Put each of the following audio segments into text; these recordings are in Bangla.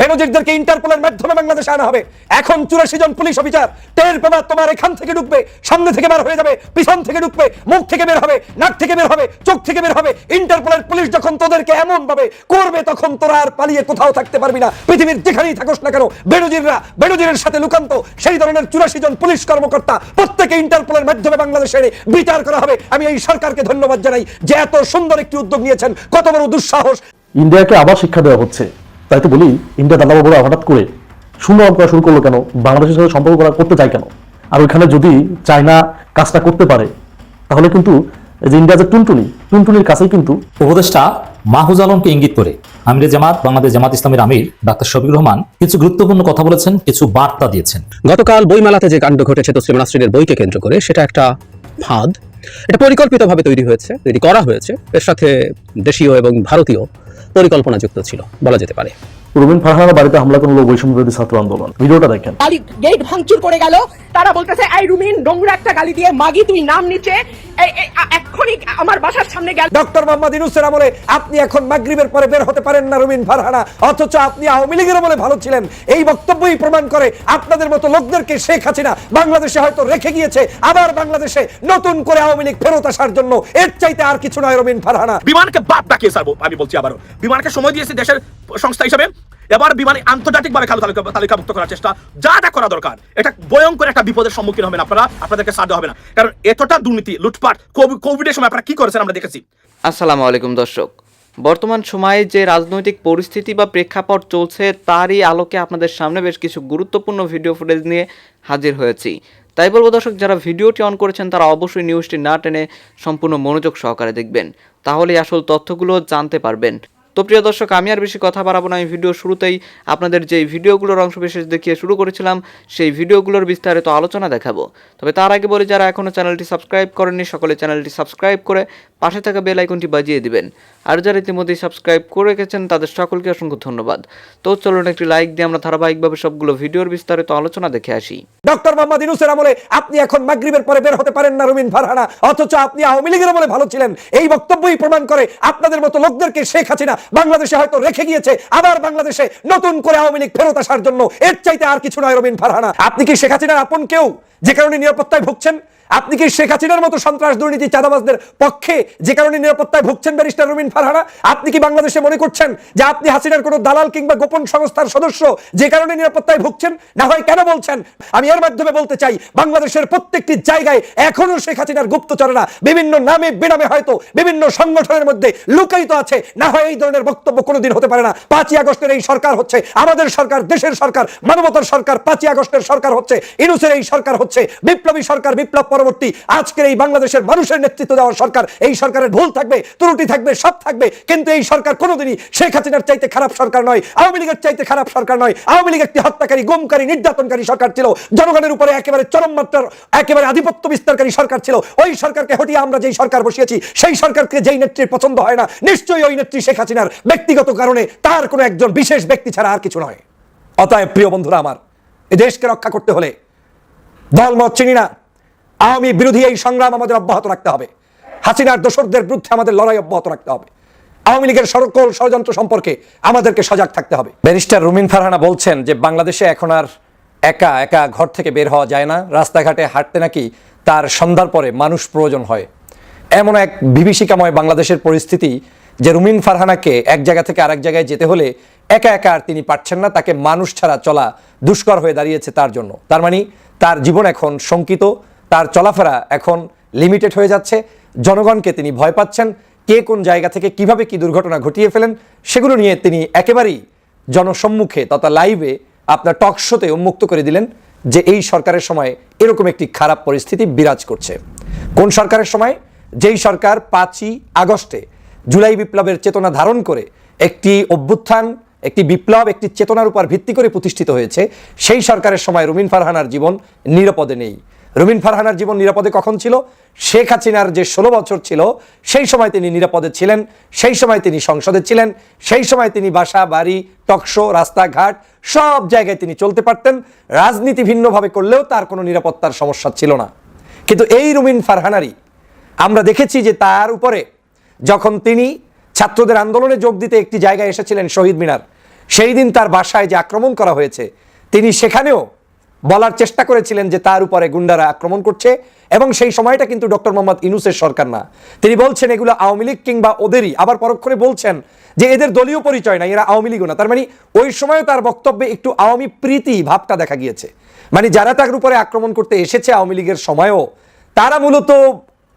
বেনজিরদেরকে ইন্টারপোলের মাধ্যমে বাংলাদেশে আনা হবে। এখন চুরাশি জন পুলিশ অফিসার টের পেবার তোমার এখান থেকে ঢুকবে, সামনে থেকে বের হয়ে যাবে, পিছন থেকে ঢুকবে, মুখ থেকে বের হবে, নাক থেকে বের হবে, চোখ থেকে বের হবে। ইন্টারপোলের পুলিশ যখন তোদেরকে এমন ভাবে করবে, তখন তোরা আর পালিয়ে কোথাও থাকতে পারবি না। পৃথিবীর যেখানেই থাকোস না কেন, বেনজিররা, বেনজিরের সাথে লুকান্ত, সেই ধরনের চুরাশি জন পুলিশ কর্মকর্তা প্রত্যেকে ইন্টারপোলের মাধ্যমে বাংলাদেশে এনে বিচার করা হবে। আমি এই সরকারকে ধন্যবাদ জানাই যে এত সুন্দর একটি উদ্যোগ নিয়েছেন, কত বড় দুঃসাহস। ইন্ডিয়াকে আবার শিক্ষা দেওয়া হচ্ছে। তাই তো বলি ইন্ডিয়া দাদাবাবুরা হঠাৎ করে শূন্য করা শুরু করল কেন? বাংলাদেশের সাথে সম্পর্ক করা করতে চায় কেন? আর ওইখানে যদি চায়না কাজটা করতে পারে তাহলে কিন্তু এই যে ইন্ডিয়া যে টুনটুনি টুনটুনির কাছেই কিন্তু উপদেষ্টা মাহুজ আলমকে ইঙ্গিত করে আমিরে জামাত বাংলাদেশ জামাত ইসলামের আমির ডাক্তার শফিক রহমান কিছু গুরুত্বপূর্ণ কথা বলেছেন কিছু বার্তা দিয়েছেন। গতকাল বইমেলাতে যে কাণ্ড ঘটেছে তসলিমা নাসরিনের বইকে কেন্দ্র করে সেটা একটা ফাঁদ। এটা পরিকল্পিতভাবে তৈরি হয়েছে তৈরি করা হয়েছে। এর সাথে দেশীয় এবং ভারতীয় পরিকল্পনা যুক্ত ছিল বলা যেতে পারে। রুবিন ফারহানা বাড়িতে হামলা করল বৈষম্য ছাত্র আন্দোলন। ভিডিওটা দেখেন। গেট ভাঙচুর করে গেল। তারা বলতেছে এই রুমিন নোংরা একটা গালি দিয়ে মাগি তুই নাম নিচে এক্ষুনি আমার বাসার সামনে গেল। ডক্টর মোহাম্মদ ইনুসের আমলে আপনি এখন মাগরিবের পরে বের হতে পারেন না রুমিন ফারহানা অথচ আপনি আওয়ামী লীগের আমলে ভালো ছিলেন। এই বক্তব্যই প্রমাণ করে আপনাদের মতো লোকদেরকে শেখ হাসিনা বাংলাদেশে হয়তো রেখে গিয়েছে আবার বাংলাদেশে নতুন করে আওয়ামী লীগ ফেরত আসার জন্য। এর চাইতে আর কিছু নয় রুমিন ফারহানা। বিমানকে বাপ ডাকিয়ে স্যার আমি বলছি আবারও। বিমানকে সময় দিয়েছে দেশের সংস্থা হিসেবে। এবার বিমান আন্তর্জাতিকভাবে খালো তালিকা তালিকাভুক্ত করার চেষ্টা। যা যা করা দরকার, এটা ভয়ঙ্কর একটা বিপদের সম্মুখীন হবেন আপনারা, আপনাদেরকে সাধ্য হবে না। কারণ এতটা দুর্নীতি, লুটপাট কোভিডের সময় আপনারা কি করেছেন আমরা দেখেছি। আসসালামু আলাইকুম দর্শক। বর্তমান সময়ে যে রাজনৈতিক পরিস্থিতি বা প্রেক্ষাপট চলছে, তারই আলোকে আপনাদের সামনে বেশ কিছু গুরুত্বপূর্ণ ভিডিও ফুটেজ নিয়ে হাজির হয়েছি। তাই বলব দর্শক, যারা ভিডিওটি অন করেছেন, তারা অবশ্যই নিউজটি না টেনে সম্পূর্ণ মনোযোগ সহকারে দেখবেন। তাহলে আসল তথ্যগুলো জানতে পারবেন। তো প্রিয় দর্শক, আমি আর বেশি কথা বাড়াবো না। আমি ভিডিও শুরুতেই আপনাদের যেই ভিডিওগুলোর অংশবিশেষ দেখিয়ে শুরু করেছিলাম, সেই ভিডিওগুলোর বিস্তারিত আলোচনা দেখাবো। তবে তার আগে বলি, যারা এখনও চ্যানেলটি সাবস্ক্রাইব করেননি, সকলে চ্যানেলটি সাবস্ক্রাইব করে পাশে থাকা বেল আইকনটি বাজিয়ে দিবেন। আর যারা ইতিমধ্যেই সাবস্ক্রাইব করে রেখেছেন, তাদের সকলকে অসংখ্য ধন্যবাদ। তো চলুন একটি লাইক দিয়ে আমরা ধারাবাহিকভাবে সবগুলো ভিডিওর বিস্তারিত আলোচনা দেখে আসি। ডক্টর মোহাম্মদ ইনুসের আমলে আপনি এখন মাগরিবের পরে বের হতে পারেন না রুমিন ফারহানা, অথচ আপনি আওয়ামী লীগের আমলে ভালো ছিলেন। এই বক্তব্যই প্রমাণ করে আপনাদের মতো লোকদেরকে শেখ হাসিনা বাংলাদেশে হয়তো রেখে গিয়েছে, আবার বাংলাদেশে নতুন করে আওয়ামী লীগ ফেরত আসার জন্য। এর চাইতে আর কিছু নয় রুমিন ফারহানা। আপনি কি শেখ হাসিনার আপন কেউ, যে কারণে নিরাপত্তায় ভুগছেন? আপনি কি শেখ হাসিনার মতো সন্ত্রাস দুর্নীতি চাঁদাবাজদের পক্ষে যে কারণে নিরাপত্তায় ভুগছেন ব্যারিস্টার রুমিন ফারহানা আপনি কি বাংলাদেশে মনে করছেন যে আপনি হাসিনার কোনো দালাল কিংবা গোপন সংস্থার সদস্য যে কারণে নিরাপত্তায় ভুগছেন? না হয় কেন বলছেন? আমি এর মাধ্যমে বলতে চাই, বাংলাদেশের প্রত্যেকটি জায়গায় এখনও শেখ হাসিনার গুপ্তচররা বিভিন্ন নামে বেনামে হয়তো বিভিন্ন সংগঠনের মধ্যে লুকায়িত আছে। না হয় এই ধরনের বক্তব্য কোনোদিন হতে পারে না। পাঁচই আগস্টের এই সরকার হচ্ছে আমাদের সরকার, দেশের সরকার, মানবতার সরকার, পাঁচই আগস্টের সরকার হচ্ছে, ইনুসের এই সরকার হচ্ছে, বিপ্লবী সরকার, বিপ্লব পরবর্তী আজকের এই বাংলাদেশের মানুষের নেতৃত্ব দেওয়ার সরকার, এই সরকারের ভুল থাকবে, ত্রুটি থাকবে, সব থাকবে, কিন্তু এই সরকার কোনোদিনই শেখ হাসিনার চাইতে খারাপ সরকার নয়, আওয়ামী লীগের চাইতে খারাপ সরকার নয়। আওয়ামী লীগ একটি হত্যাকারী, গুমকারী, নির্যাতনকারী সরকার ছিল, জনগণের উপরে একেবারে চরম মাত্রার, একেবারে আধিপত্য বিস্তারকারী সরকার ছিল। ওই সরকারকে হটিয়ে আমরা যেই সরকার বসিয়েছি, সেই সরকারকে যেই নেত্রীর পছন্দ হয় না, নিশ্চয়ই ওই নেত্রী শেখ হাসিনার ব্যক্তিগত কারণে তার কোনো একজন বিশেষ ব্যক্তি ছাড়া আর কিছু নয়। অতএব প্রিয় বন্ধুরা আমার এই দেশকে রক্ষা করতে হলে দলমত চিনি না। আওয়ামী বিরোধী এই সংগ্রাম আমাদের অব্যাহত রাখতে হবে। হাসিনার দোসরদের বিরুদ্ধে আমাদের লড়াই অব্যাহত রাখতে হবে। আওয়ামী লীগের সকল ষড়যন্ত্র সম্পর্কে আমাদেরকে সজাগ থাকতে হবে। ব্যারিস্টার রুমিন ফারহানা বলছেন যে, বাংলাদেশে এখন আর একা একা ঘর থেকে বের হওয়া যায় না, রাস্তাঘাটে হাঁটতে নাকি তার সন্ধ্যার পরে মানুষ প্রয়োজন হয়। এমন এক বিভীষিকাময় বাংলাদেশের পরিস্থিতি যে, রুমিন ফারহানাকে এক জায়গা থেকে আরেক জায়গায় যেতে হলে একা একা আর তিনি পারছেন না, তাকে মানুষ ছাড়া চলা দুষ্কর হয়ে দাঁড়িয়েছে তার জন্য। তার মানে তার জীবন এখন শঙ্কিত তার চলাফেরা এখন লিমিটেড হয়ে যাচ্ছে। জনগণকে তিনি ভয় পাচ্ছেন, কে কোন জায়গা থেকে কীভাবে কি দুর্ঘটনা ঘটিয়ে ফেলেন, সেগুলো নিয়ে তিনি একেবারেই জনসম্মুখে তথা লাইভে আপনার টক শোতে উন্মুক্ত করে দিলেন যে এই সরকারের সময় এরকম একটি খারাপ পরিস্থিতি বিরাজ করছে। কোন সরকারের সময়? যেই সরকার পাঁচই আগস্টে জুলাই বিপ্লবের চেতনা ধারণ করে একটি অভ্যুত্থান, একটি বিপ্লব, একটি চেতনার উপর ভিত্তি করে প্রতিষ্ঠিত হয়েছে, সেই সরকারের সময় রুমিন ফারহানার জীবন নিরাপদে নেই। রুমিন ফারহানার জীবন নিরাপদে কখন ছিল? শেখ হাসিনার যে ষোলো বছর ছিল, সেই সময় তিনি নিরাপদে ছিলেন, সেই সময় তিনি সংসদে ছিলেন, সেই সময় তিনি বাসা, বাড়ি টকশো রাস্তাঘাট, সব জায়গায় তিনি চলতে পারতেন। রাজনীতি ভিন্নভাবে করলেও তার কোনো নিরাপত্তার সমস্যা ছিল না। কিন্তু এই রুমিন ফারহানারই আমরা দেখেছি যে তার উপরে যখন তিনি ছাত্রদের আন্দোলনে যোগ দিতে একটি জায়গায় এসেছিলেন শহীদ মিনার, সেই দিন তার বাসায় যে আক্রমণ করা হয়েছে, তিনি সেখানেও বলার চেষ্টা করেছিলেন যে তার উপরে গুন্ডারা আক্রমণ করছে, এবং সেই সময়টা কিন্তু ডক্টর মোহাম্মদ ইনুসের সরকার না। তিনি বলছেন এগুলো আওয়ামী লীগ কিংবা ওদেরই। আবার পরক্ষণে বলছেন যে এদের দলীয় পরিচয় না এরা আওয়ামী লীগও না। তার মানে ওই সময়ও তার বক্তব্যে একটু আওয়ামী প্রীতি ভাবটা দেখা গিয়েছে। মানে যারা তার উপরে আক্রমণ করতে এসেছে আওয়ামী লীগের সময়ও, তারা মূলত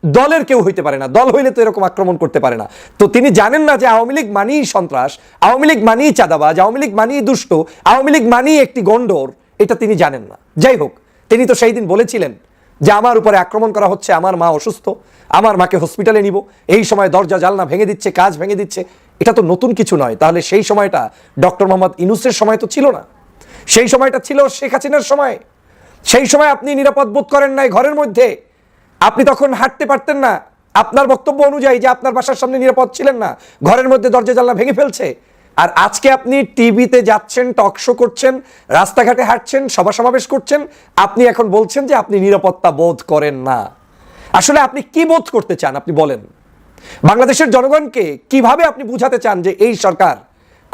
দলের কেউ হইতে পারে না। দল হইলে তো এরকম আক্রমণ করতে পারে না। তো তিনি জানেন না যে আওয়ামী লীগ মানেই সন্ত্রাস, আওয়ামী লীগ মানেই চাঁদাবাজ, আওয়ামী লীগ মানেই দুষ্ট, আওয়ামী লীগ মানেই একটি গন্ডর। এটা তিনি জানেন না। যাই হোক, তিনি তো সেই দিন বলেছিলেন যে আমার উপরে আক্রমণ করা হচ্ছে, আমার মা অসুস্থ, আমার মাকে হসপিটালে নিব, এই সময় দরজা জালনা ভেঙে দিচ্ছে, কাজ ভেঙে দিচ্ছে। এটা তো নতুন কিছু নয়। তাহলে সেই সময়টা ডক্টর মোহাম্মদ ইনুসের সময় তো ছিল না। সেই সময়টা ছিল শেখ হাসিনার সময়। সেই সময় আপনি নিরাপদ বোধ করেন নাই ঘরের মধ্যে। আপনি তখন হাঁটতে পারতেন না। আপনার বক্তব্য অনুযায়ী যে আপনার বাসার সামনে নিরাপদ ছিলেন না, ঘরের মধ্যে দরজা, জানলা ভেঙে ফেলছে আর আজকে আপনি টিভিতে যাচ্ছেন, টক শো করছেন, রাস্তাঘাটে হাঁটছেন সভা সমাবেশ করছেন, আপনি এখন বলছেন যে আপনি নিরাপত্তা বোধ করেন না। আসলে আপনি কি বোধ করতে চান, আপনি বলেন। বাংলাদেশের জনগণকে কীভাবে আপনি বুঝাতে চান যে এই সরকার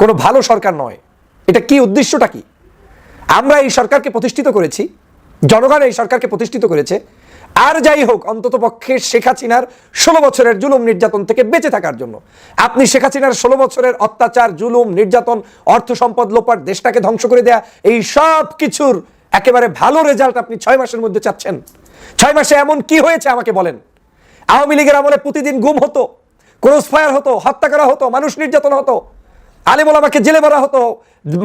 কোনো ভালো সরকার নয়? এটা কি উদ্দেশ্যটা কি? আমরা এই সরকারকে প্রতিষ্ঠিত করেছি, জনগণ এই সরকারকে প্রতিষ্ঠিত করেছে আর যাই হোক, অন্তত পক্ষে শেখ হাসিনার ষোলো বছরের জুলুম নির্যাতন থেকে বেঁচে থাকার জন্য। আপনি শেখ হাসিনার ষোলো বছরের অত্যাচার, জুলুম, নির্যাতন, অর্থ সম্পদ লোপাট, দেশটাকে ধ্বংস করে দেয়া, এই সব কিছুর একেবারে ভালো রেজাল্ট আপনি ছয় মাসের মধ্যে চাচ্ছেন। ছয় মাসে এমন কি হয়েছে আমাকে বলেন? আওয়ামী লীগের আমলে প্রতিদিন গুম হতো ক্রস ফায়ার হতো, হত্যা করা হতো, মানুষ নির্যাতন হতো। আলিমুল আমাকে জেলে ভরা হতো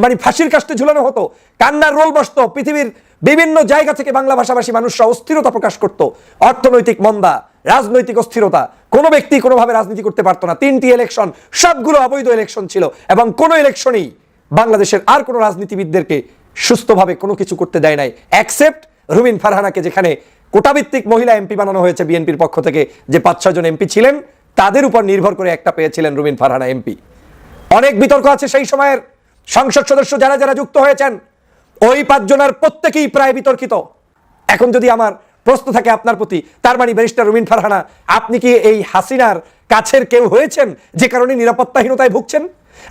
মানে ফাঁসির কাস্টে ঝুলানো হতো, কান্নার রোল বসতো, পৃথিবীর বিভিন্ন জায়গা থেকে বাংলা ভাষাভাষী মানুষরা অস্থিরতা প্রকাশ করত, অর্থনৈতিক মন্দা, রাজনৈতিক অস্থিরতা, কোনো ব্যক্তি কোনোভাবে রাজনীতি করতে পারতো না, তিনটি ইলেকশন সবগুলো অবৈধ ইলেকশন ছিল এবং কোনো ইলেকশনেই বাংলাদেশের আর কোনো রাজনীতিবিদদেরকে সুস্থভাবে কোনো কিছু করতে দেয় নাই অ্যাকসেপ্ট রুমিন ফারহানাকে, যেখানে কোটাভিত্তিক মহিলা এমপি বানানো হয়েছে বিএনপির পক্ষ থেকে, যে পাঁচ ছজন এমপি ছিলেন, তাদের উপর নির্ভর করে একটা পেয়েছিলেন রুমিন ফারহানা এমপি। অনেক বিতর্ক আছে সেই সময়ের সংসদ সদস্য যারা যারা যুক্ত হয়েছেন, ওই পাঁচজনের প্রত্যেকেই প্রায় বিতর্কিত। এখন যদি আমার প্রশ্ন থাকে আপনার প্রতি, তার মানে ব্যারিস্টার রুমিন ফারহানা, আপনি কি এই হাসিনার কাছের কেউ হয়েছেন যে কারণে নিরাপত্তাহীনতায় ভুগছেন?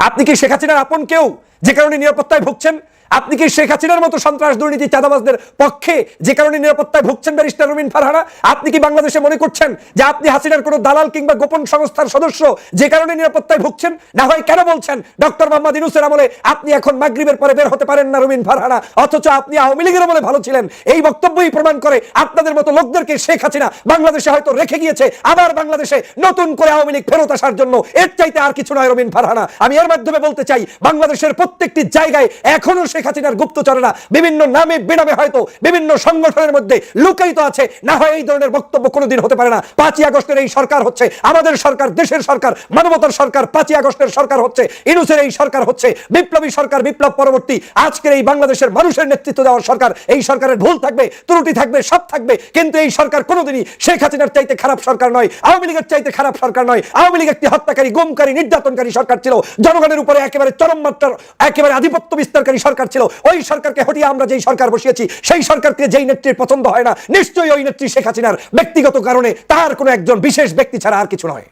আপনি কি শেখ হাসিনার আপন কেউ যে কারণে নিরাপত্তায় ভুগছেন? আপনি কি শেখ হাসিনার মতো সন্ত্রাস দুর্নীতি চাঁদাবাজদের পক্ষে যে কারণে নিরাপত্তায় ভুগছেন ব্যারিস্টার রুমিন ফারহানা আপনি কি বাংলাদেশে মনে করছেন যে আপনি হাসিনার কোনো দালাল কিংবা গোপন সংস্থার সদস্য যে কারণে নিরাপত্তায় ভুগছেন? না হয় কেন বলছেন? ডক্টর মোহাম্মদ ইনুসের আমলে আপনি এখন মাগরিবের পরে বের হতে পারেন না রুমিন ফারহানা অথচ আপনি আওয়ামী লীগের আমলে ভালো ছিলেন। এই বক্তব্যই প্রমাণ করে আপনাদের মতো লোকদেরকে শেখ হাসিনা বাংলাদেশে হয়তো রেখে গিয়েছে, আবার বাংলাদেশে নতুন করে আওয়ামী লীগ ফেরত আসার জন্য। এর চাইতে আর কিছু নয় রুমিন ফারহানা আমি এর মাধ্যমে বলতে চাই, বাংলাদেশের প্রত্যেকটি জায়গায় এখনও শেখ হাসিনার গুপ্তচরেরা বিভিন্ন নামে বেনামে হয়তো বিভিন্ন সংগঠনের মধ্যে লুকায়িত আছে। না হয় এই ধরনের বক্তব্য কোনোদিন হতে পারে না। পাঁচই আগস্টের এই সরকার হচ্ছে আমাদের সরকার, দেশের সরকার, মানবতার সরকার, পাঁচই আগস্টের সরকার হচ্ছে, ইনুসের এই সরকার হচ্ছে, বিপ্লবী সরকার, বিপ্লব পরবর্তী, আজকের এই বাংলাদেশের মানুষের নেতৃত্ব দেওয়ার সরকার, এই সরকারের ভুল থাকবে, ত্রুটি থাকবে, সব থাকবে, কিন্তু এই সরকার কোনোদিনই শেখ হাসিনার চাইতে খারাপ সরকার নয়, আওয়ামী লীগের চাইতে খারাপ সরকার নয়। আওয়ামী লীগ একটি হত্যাকারী, গুমকারী, নির্যাতনকারী সরকার ছিল। জনগণের উপরে একেবারে চরম মাত্রার, একেবারে আধিপত্য বিস্তারকারী সরকার ছিল, ওই সরকারকে হটিয়ে আমরা যেই সরকার বসিয়েছি, সেই সরকারকে যেই নেত্রীর পছন্দ হয় না, নিশ্চয়ই ওই নেত্রী শেখ হাসিনার ব্যক্তিগত কারণে তার কোনো একজন বিশেষ ব্যক্তি ছাড়া আর কিছু নয়।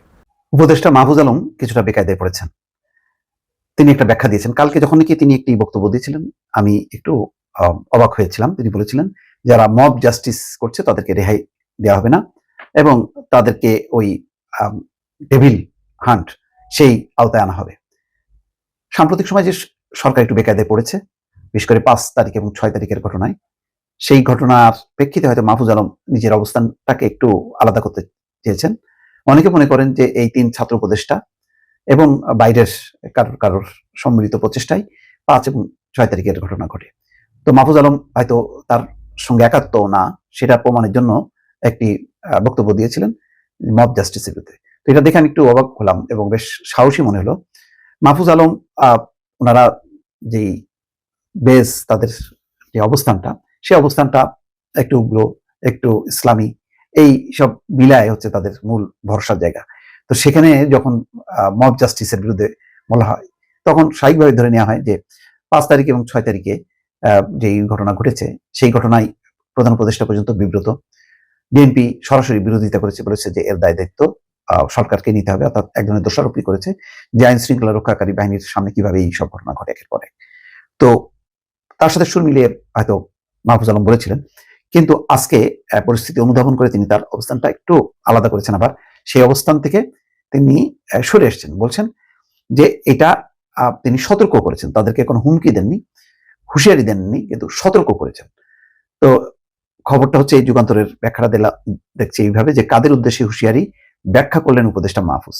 উপদেষ্টা মাহফুজ আলম কিছুটা বেকায়দায় পড়েছেন। তিনি একটা ব্যাখ্যা দিয়েছেন। কালকে যখন নাকি তিনি একটি বক্তব্য দিয়েছিলেন, আমি একটু অবাক হয়েছিলাম। তিনি বলেছিলেন, যারা মব জাস্টিস করছে তাদেরকে রেহাই দেওয়া হবে না এবং তাদেরকে ওই ডেভিল হান্ট সেই আওতায় আনা হবে। সাম্প্রতিক সময় যে সরকার একটু বেকায়দায় পড়েছে বিশেষ করে পাঁচ তারিখ এবং ছয় তারিখের ঘটনায়। সেই ঘটনার প্রেক্ষিতে হয়তো মাহফুজ আলম নিজের অবস্থানটাকে একটু আলাদা করতে চেয়েছেন। অনেকে মনে করেন যে এই তিন ছাত্র উপদেষ্টা এবং বাইরের কারোর কারোর সম্মিলিত প্রচেষ্টায় পাঁচ এবং ছয় তারিখের ঘটনা ঘটে। তো মাহফুজ আলম হয়তো তার সঙ্গে একাত্ম না, সেটা প্রমাণের জন্য একটি বক্তব্য দিয়েছিলেন মব জাস্টিসের বিরুদ্ধে। তো এটা দেখে আমি একটু অবাক হলাম এবং বেশ সাহসী মনে হলো। মাহফুজ আলম ওনারা যেই বেস তাদের যে অবস্থানটা সেই অবস্থানটা একটু উগ্র, একটু ইসলামী, এই সব মিলায় হচ্ছে তাদের মূল ভরসার জায়গা। তো সেখানে যখন মব জাস্টিসের বিরুদ্ধে বলা হয়, তখন স্বাভাবিকভাবে ধরে নেওয়া হয় যে, পাঁচ তারিখ এবং ছয় তারিখে যেই ঘটনা ঘটেছে, সেই ঘটনায় প্রধান উপদেষ্টা পর্যন্ত বিব্রত। বিএনপি সরাসরি বিরোধিতা করেছে, বলেছে যে এর দায় দায়িত্ব সরকারকে নিতে হবে, অর্থাৎ একজনের দোষারোপই করেছে যে আইন শৃঙ্খলা রক্ষাকারী বাহিনীর সামনে কীভাবে এই সব ঘটনা ঘটে একের পরে তো তার সাথে সুর মিলিয়ে হয়তো মাহফুজ আলম বলেছিলেন। কিন্তু আজকে পরিস্থিতি অনুধাবন করে তিনি তার অবস্থানটা একটু আলাদা করেছেন আবার। সেই অবস্থান থেকে তিনি সরে এসেছেন। বলছেন যে এটা তিনি সতর্ক করেছেন। তাদেরকে কোনো হুমকি দেননি, হুঁশিয়ারি দেননি, কিন্তু সতর্ক করেছেন। তো খবরটা হচ্ছে এই যুগান্তরের ব্যাখ্যাটা দিলা, দেখছে এইভাবে যে কাদের উদ্দেশ্যে হুঁশিয়ারি ব্যাখ্যা করলেন উপদেষ্টা মাহফুজ।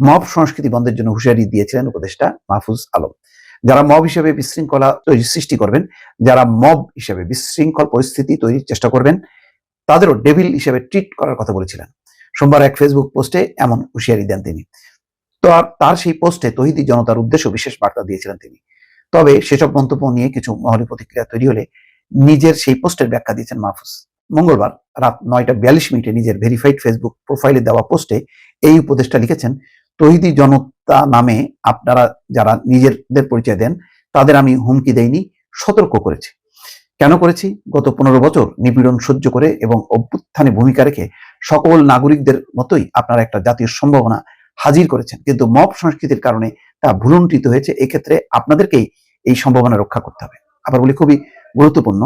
মব সংস্কৃতি বন্ধের জন্য হুঁশিয়ারি দিয়েছিলেন উপদেষ্টা মাহফুজ আলম। যারা মব হিসেবে বিশৃঙ্খলা তৈরি সৃষ্টি করবেন, যারা মব হিসেবে বিশৃঙ্খল পরিস্থিতি তৈরির চেষ্টা করবেন, তাদেরও ডেভিল হিসেবে ট্রিট করার কথা বলেছিলেন। সোমবার এক ফেসবুক পোস্টে এমন হুঁশিয়ারি দেন তিনি। তো আর তার সেই পোস্টে তহিদি জনতার উদ্দেশ্য বিশেষ বার্তা দিয়েছিলেন তিনি। তবে সেসব মন্তব্য নিয়ে কিছু মহলি প্রতিক্রিয়া তৈরি হলে নিজের সেই পোস্টের ব্যাখ্যা দিয়েছেন মাহফুজ। মঙ্গলবার রাত নয়টা বিয়াল্লিশ মিনিটে নিজের ভেরিফাইড ফেসবুক প্রোফাইলে দেওয়া পোস্টে এই উপদেশটা লিখেছেন তহিদি জনতা নামে আপনারা যারা নিজেদের পরিচয় দেন, তাদের আমি হুমকি দেইনি, সতর্ক করেছি। কেন করেছি? গত পনেরো বছর নিপীড়ন সহ্য করে এবং অভ্যুত্থানে ভূমিকা রেখে সকল নাগরিকদের মতোই আপনারা একটা জাতীয় সম্ভাবনা হাজির করেছেন। কিন্তু মব সংস্কৃতির কারণে তা ভুলুণ্ঠিত হয়েছে, এক্ষেত্রে আপনাদেরকেই এই সম্ভাবনা রক্ষা করতে হবে। আবার বলি, খুবই গুরুত্বপূর্ণ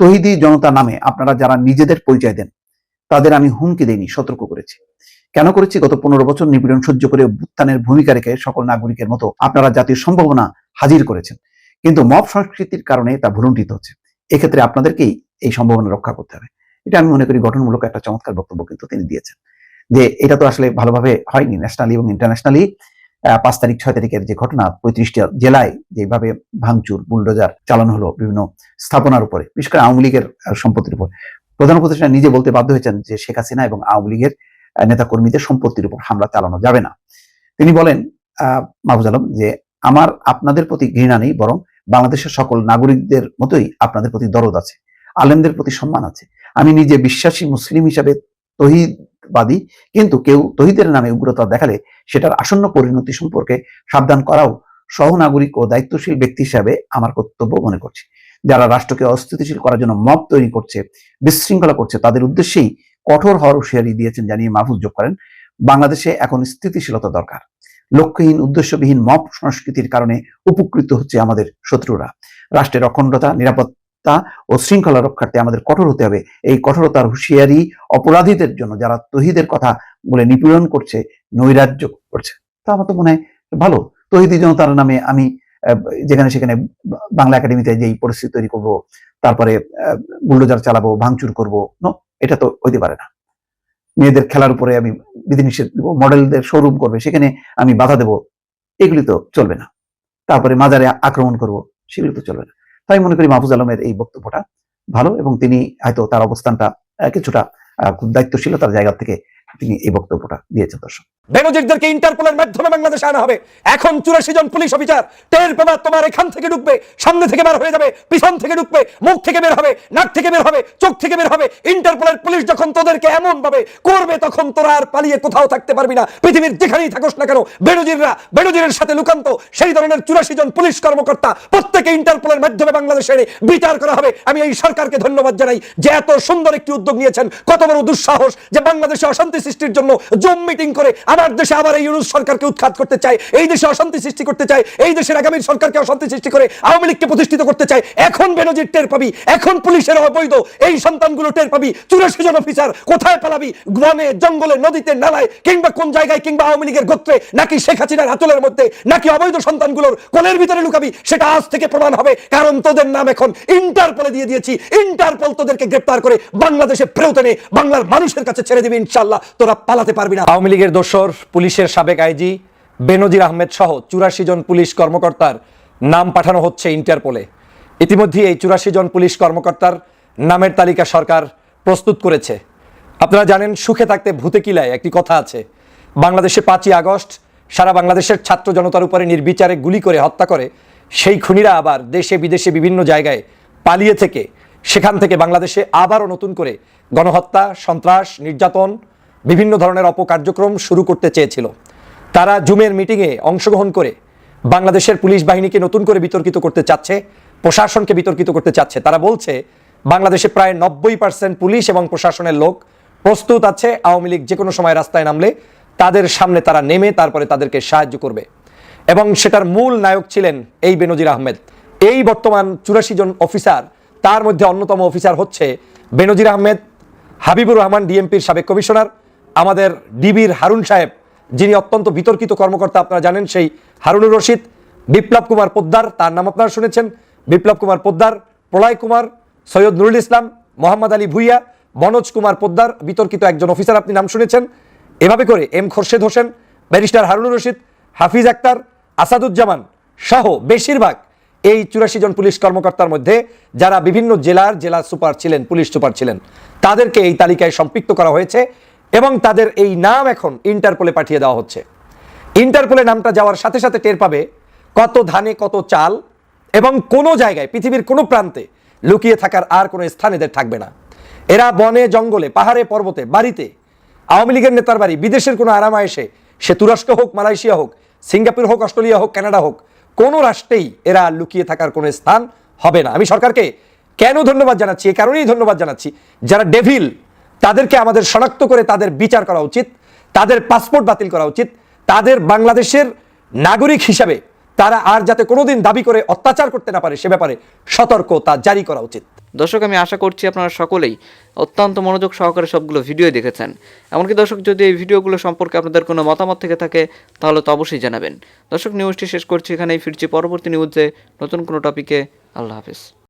তহিদি জনতা নামে আপনারা যারা নিজেদের পরিচয় দেন, তাদের আমি হুমকি দেইনি, সতর্ক করেছি। কেন করেছি? গত পনেরো বছর নিপীড়ন সহ্য করে অভ্যুত্থানের ভূমিকা রেখে সকল নাগরিকের মতো আপনারা জাতীয় সম্ভাবনা হাজির করেছেন। কিন্তু মব সংস্কৃতির কারণে তা ভুলুণ্ঠিত হচ্ছে। এক্ষেত্রে আপনাদেরকেই এই সম্ভাবনা রক্ষা করতে হবে। এটা আমি মনে করি গঠনমূলক একটা চমৎকার বক্তব্য কিন্তু তিনি দিয়েছেন। যে এটা তো আসলে ভালোভাবে হয়নি ন্যাশনালি এবং ইন্টারন্যাশনালি পাঁচ তারিখ, ছয় তারিখের যে ঘটনা, পঁয়ত্রিশটা জেলায় যেভাবে ভাঙচুর, বুলডোজার চালানো হলো বিভিন্ন স্থাপনার উপরে, বিশেষ করে আওয়ামী লীগের সম্পত্তির উপর। প্রধান উপদেষ্টা নিজে বলতে বাধ্য হয়েছেন যে শেখ হাসিনা এবং আওয়ামী লীগের নেতা কর্মীদের সম্পত্তির উপর হামলা চালানো যাবে না। তিনি বলেন আহ, মাহফুজ আলম যে আমার আপনাদের প্রতি ঘৃণা নেই বরং বাংলাদেশের সকল নাগরিকদের মতোই আপনাদের প্রতি দরদ আছে আলেমদের প্রতি সম্মান আছে। আমি নিজে বিশ্বাসী মুসলিম হিসাবে তহিদবাদী কিন্তু কেউ তহিদের নামে উগ্রতা দেখালে সেটার আসন্ন পরিণতি সম্পর্কে সাবধান করাও সহনাগরিক ও দায়িত্বশীল ব্যক্তি হিসাবে আমার কর্তব্য মনে করছি। যারা রাষ্ট্রকে অস্থিতিশীল করার জন্য মব তৈরি করছে বিশৃঙ্খলা করছে তাদের উদ্দেশ্যেই কঠোর হওয়ার হুঁশিয়ারি দিয়েছেন, জানিয়ে মাহফুজ যোগ করেন। বাংলাদেশে এখন স্থিতিশীলতা দরকার। লক্ষ্যহীন, উদ্দেশ্যবিহীন মব সংস্কৃতির কারণে উপকৃত হচ্ছে আমাদের শত্রুরা। রাষ্ট্রের অখণ্ডতা, নিরাপত্তা ও শৃঙ্খলা রক্ষার্থে আমাদের কঠোর হতে হবে। এই কঠোরতার হুঁশিয়ারি অপরাধীদের জন্য যারা তহিদের কথা বলে নিপীড়ন করছে, নৈরাজ্য করছে। তা আমার তো মনে হয় ভালো। তহিদি জনতার নামে আমি যেখানে সেখানে বাংলা একাডেমিতে যেই পরিস্থিতি তৈরি করব তারপরে বুলডোজার চালাবো, ভাঙচুর করব, নো? এটা তো হইতে পারে না। মেয়েদের খেলার উপরে আমি বিধিনিষেধ দেবো, মডেলদের শোরুম করবে, সেখানে আমি বাধা দেব, এগুলি তো চলবে না। তারপরে মাজারে আক্রমণ করব, সেগুলি তো চলবে না। তাই মনে করি মাহফুজ আলমের এই বক্তব্যটা ভালো এবং তিনি হয়তো তার অবস্থানটা কিছুটা খুব দায়িত্বশীলতার জায়গা থেকে তিনি এই বক্তব্যটা দিয়েছেন দর্শক। বেনজিরদেরকে ইন্টারপোলের মাধ্যমে বাংলাদেশে আনা হবে। এখন চুরাশি জন পুলিশ অফিসার টের পাবা তোমার এখান থেকে ঢুকবে, সামনে থেকে বের হয়ে যাবে, পিছন থেকে ঢুকবে, মুখ থেকে বের হবে, নাক থেকে বের হবে, চোখ থেকে বের হবে। ইন্টারপোলের পুলিশ যখন তোদেরকে এমন ভাবে করবে, তখন তোরা আর পালিয়ে কোথাও থাকতে পারবি না। পৃথিবীর যেখানেই থাকোস না কেন, বেনজিররা বেনজিরের সাথে লুকান্ত, সেই ধরনের চুরাশি জন পুলিশ কর্মকর্তা প্রত্যেকে ইন্টারপোলের মাধ্যমে বাংলাদেশে এনে বিচার করা হবে। আমি এই সরকারকে ধন্যবাদ জানাই যে এত সুন্দর একটি উদ্যোগ নিয়েছেন। কত বড় দুঃসাহস যে বাংলাদেশে অশান্তি সৃষ্টির জন্য জুম মিটিং করে আমার দেশে আবার এই ইউনুস সরকারকে উৎখাত করতে চায়, এই দেশে অশান্তি সৃষ্টি করতে চায়, এই দেশের আগামী সরকারকে অশান্তি সৃষ্টি করে আওয়ামী লীগকে প্রতিষ্ঠিত করতে চায়, এখন বেনজির টের পাবি, এখন পুলিশের অবৈধ, এই সন্তানগুলো টের পাবি, চুরাশি জন অফিসার কোথায় পালাবি, গ্রামে, জঙ্গলে, নদীতে, নালায়, কিংবা কোন জায়গায়, কিংবা আওয়ামী লীগের গোত্রে, নাকি শেখ হাসিনার আতলের মধ্যে, নাকি অবৈধ সন্তানগুলোর কোলের ভিতরে লুকাবি, সেটা আজ থেকে প্রমাণ হবে, কারণ তোদের নাম এখন ইন্টারপোলে দিয়ে দিয়েছি, ইন্টারপোল তোদেরকে গ্রেপ্তার করে বাংলাদেশে এনে বাংলার মানুষের কাছে ছেড়ে দিবি ইনশাল্লাহ তোরা পালাতে পারবি না। আওয়ামী লীগের দোসর পুলিশের সাবেক আইজি বেনজির আহমেদ সহ চুরাশি জন পুলিশ কর্মকর্তার নাম পাঠানো হচ্ছে ইন্টারপোলে। ইতিমধ্যে এই চুরাশি জন পুলিশ কর্মকর্তার নামের তালিকা সরকার প্রস্তুত করেছে। আপনারা জানেন, সুখে থাকতে ভূতে কিলায় একটি কথা আছে। বাংলাদেশে পাঁচই আগস্ট, সারা বাংলাদেশের ছাত্র জনতার উপরে নির্বিচারে গুলি করে হত্যা করে, সেই খুনিরা আবার দেশে বিদেশে বিভিন্ন জায়গায় পালিয়ে থেকে, সেখান থেকে বাংলাদেশে আবারও নতুন করে গণহত্যা, সন্ত্রাস, নির্যাতন বিভিন্ন ধরনের অপকার্যক্রম শুরু করতে চেয়েছিল। তারা জুমের মিটিংয়ে অংশগ্রহণ করে বাংলাদেশের পুলিশ বাহিনীকে নতুন করে বিতর্কিত করতে চাচ্ছে, প্রশাসনকে বিতর্কিত করতে চাচ্ছে। তারা বলছে, বাংলাদেশে প্রায় নব্বই পার্সেন্ট পুলিশ এবং প্রশাসনের লোক প্রস্তুত আছে, আওয়ামী লীগ যে কোনো সময় রাস্তায় নামলে তাদের সামনে তারা নেমে তারপরে তাদেরকে সাহায্য করবে। এবং সেটার মূল নায়ক ছিলেন এই বেনজির আহমেদ। এই বর্তমান চুরাশি জন অফিসার, তার মধ্যে অন্যতম অফিসার হচ্ছে বেনজির আহমেদ, হাবিবুর রহমান, ডিএমপির সাবেক কমিশনার আমাদের ডিবির হারুন সাহেব, যিনি অত্যন্ত বিতর্কিত কর্মকর্তা, আপনারা জানেন সেই হারুনুর রশিদ, বিপ্লব কুমার পোদ্দার, তার নাম আপনারা শুনেছেন, বিপ্লব কুমার পোদ্দার, প্রলয় কুমার, সৈয়দ নুরুল ইসলাম, মোহাম্মদ আলী ভুইয়া, মনোজ কুমার পোদ্দার, বিতর্কিত একজন অফিসার, আপনি নাম শুনেছেন। এভাবে করে এম খোরশেদ হোসেন, ব্যারিস্টার হারুনুর রশিদ, হাফিজ আক্তার, আসাদুজ্জামান সহ বেশিরভাগ এই চুরাশি জন পুলিশ কর্মকর্তার মধ্যে যারা বিভিন্ন জেলার জেলা সুপার ছিলেন, পুলিশ সুপার ছিলেন, তাদেরকে এই তালিকায় সম্পৃক্ত করা হয়েছে। এবং তাদের এই নাম এখন ইন্টারপোলে পাঠিয়ে দেওয়া হচ্ছে। ইন্টারপোলে নামটা যাওয়ার সাথে সাথে টের পাবে কত ধানে কত চাল এবং কোনো জায়গায়, পৃথিবীর কোনো প্রান্তে লুকিয়ে থাকার আর কোনো স্থান এদের থাকবে না। এরা বনে, জঙ্গলে, পাহাড়ে, পর্বতে, বাড়িতে, আওয়ামী লীগের নেতার বাড়ি, বিদেশের কোনো আরামা এসে সে তুরস্ক হোক, মালয়েশিয়া হোক, সিঙ্গাপুর হোক, অস্ট্রেলিয়া হোক, কানাডা হোক, কোনো রাষ্ট্রেই এরা লুকিয়ে থাকার কোনো স্থান হবে না। আমি সরকারকে কেন ধন্যবাদ জানাচ্ছি? এ কারণেই ধন্যবাদ জানাচ্ছি। যারা ডেভিল তাদেরকে আমাদের শনাক্ত করে তাদের বিচার করা উচিত, তাদের পাসপোর্ট বাতিল করা উচিত, তাদের বাংলাদেশের নাগরিক হিসাবে তারা আর যাতে কোনোদিন দাবি করে অত্যাচার করতে না পারে সে ব্যাপারে সতর্কতা জারি করা উচিত। দর্শক, আমি আশা করছি আপনারা সকলেই অত্যন্ত মনোযোগ সহকারে সবগুলো ভিডিও দেখেছেন। এমনকি দর্শক, যদি এই ভিডিওগুলো সম্পর্কে আপনাদের কোনো মতামত থেকে থাকে, তাহলে তো অবশ্যই জানাবেন। দর্শক, নিউজটি শেষ করছি এখানেই, ফিরছি পরবর্তী নিউজে নতুন কোনো টপিকে। আল্লাহ হাফিজ।